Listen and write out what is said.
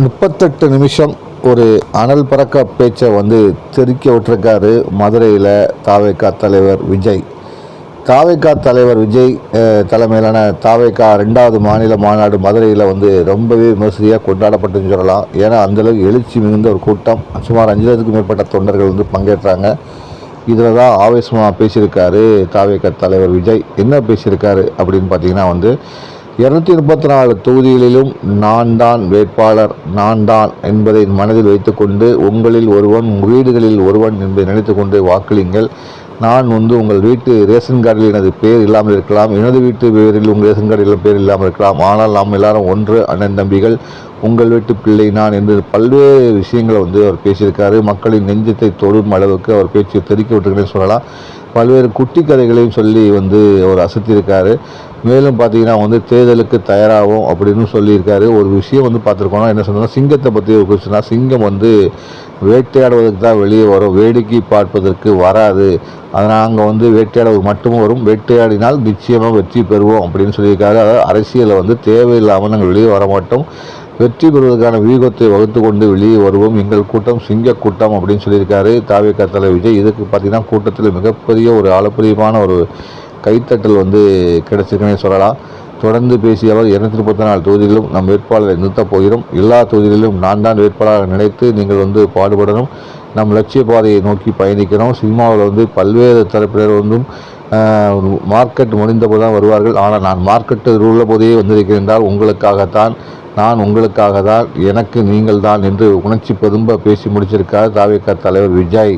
முப்பத்தெட்டு நிமிஷம் ஒரு அனல் பறக்க பேச்சை வந்து தெரிக்க விட்டுருக்காரு மதுரையில் தாவேக்கா தலைவர் விஜய். தாவேக்கா தலைவர் விஜய் தலைமையிலான தாவேக்கா ரெண்டாவது மாநில மாநாடு மதுரையில் வந்து ரொம்பவே விமர்சையாக கொண்டாடப்பட்டுன்னு சொல்லலாம். ஏன்னா அந்தளவுக்கு எழுச்சி மிகுந்த ஒரு கூட்டம். சுமார் அஞ்சு மேற்பட்ட தொண்டர்கள் வந்து பங்கேற்றாங்க. இதில் தான் ஆவேசமாக பேசியிருக்காரு தாவேக்கா தலைவர் விஜய். என்ன பேசியிருக்காரு அப்படின்னு பார்த்தீங்கன்னா வந்து இருநூத்தி முப்பத்தி நாலு தொகுதிகளிலும் நான் தான் வேட்பாளர் நான் தான் என்பதை மனதில் வைத்துக்கொண்டு உங்களில் ஒருவன் உங்கள் வீடுகளில் ஒருவன் என்பதை நினைத்துக்கொண்டு வாக்களிங்கள் நான் வந்து உங்கள் வீட்டு ரேஷன் கார்டில் எனது பேர் இல்லாமல் இருக்கலாம் எனது வீட்டு பேரில் உங்கள் ரேஷன் கார்டில் பேர் இல்லாமல் இருக்கலாம். ஆனால் நாம் எல்லாரும் ஒன்று அண்ணன் தம்பிகள் உங்கள் வீட்டு பிள்ளை நான் என்று பல்வேறு விஷயங்களை வந்து அவர் பேசியிருக்காரு. மக்களின் நெஞ்சத்தை தொடும் அளவுக்கு அவர் பேச்சு தெறிக்க விட்டுருக்கேன்னு சொல்லலாம். பல்வேறு குட்டி கதைகளையும் சொல்லி வந்து அவர் அசத்தியிருக்காரு. மேலும் பார்த்தீங்கன்னா வந்து தேர்தலுக்கு தயாராகும் அப்படின்னு சொல்லியிருக்காரு. ஒரு விஷயம் வந்து பார்த்துருக்கோம் என்ன சொன்னால் சிங்கத்தை பற்றி ஒரு கொஸ்டினா சிங்கம் வந்து வேட்டையாடுவதற்கு தான் வெளியே வரும். வேடிக்கை பார்ப்பதற்கு வராது. அதனால் அங்கே வந்து வேட்டையாடுவது மட்டும் வரும். வேட்டையாடினால் நிச்சயமாக வெற்றி பெறுவோம் அப்படின்னு சொல்லியிருக்காரு. அதாவது அரசியலில் வந்து தேவையில்லாமல் நாங்கள் வெளியே வர மாட்டோம். வெற்றி பெறுவதற்கான வியூகத்தை வகுத்து கொண்டு வெளியே வருவோம். எங்கள் கூட்டம் சிங்க கூட்டம் அப்படின்னு சொல்லியிருக்காரு. தாவேக்கா தலைவர் விஜய். இதுக்கு பார்த்தீங்கன்னா கூட்டத்தில் மிகப்பெரிய ஒரு ஆழப்பிரியமான ஒரு கைத்தட்டல் வந்து கிடைச்சிருக்குன்னே சொல்லலாம். தொடர்ந்து பேசிய அவர் இருநூத்தி முப்பத்தி நாலு தொகுதிகளிலும் நம் வேட்பாளரை நிறுத்தப் போகிறோம். எல்லா தொகுதிகளிலும் நான் தான் வேட்பாளராக நினைத்து நீங்கள் வந்து பாடுபடணும். நம் லட்சிய பாதையை நோக்கி பயணிக்கிறோம். சினிமாவில் வந்து பல்வேறு தரப்பினர் வந்தும் மார்க்கெட் முடிந்தபோது தான் வருவார்கள். ஆனால் நான் மார்க்கெட்டு உள்ள போதே வந்திருக்கின்றால் உங்களுக்காகத்தான் நான் உங்களுக்காக தான் எனக்கு நீங்கள் தான் என்று உணர்ச்சி பெரும்ப பேசி முடிச்சிருக்கார் தாவேக்கா தலைவர் விஜய்.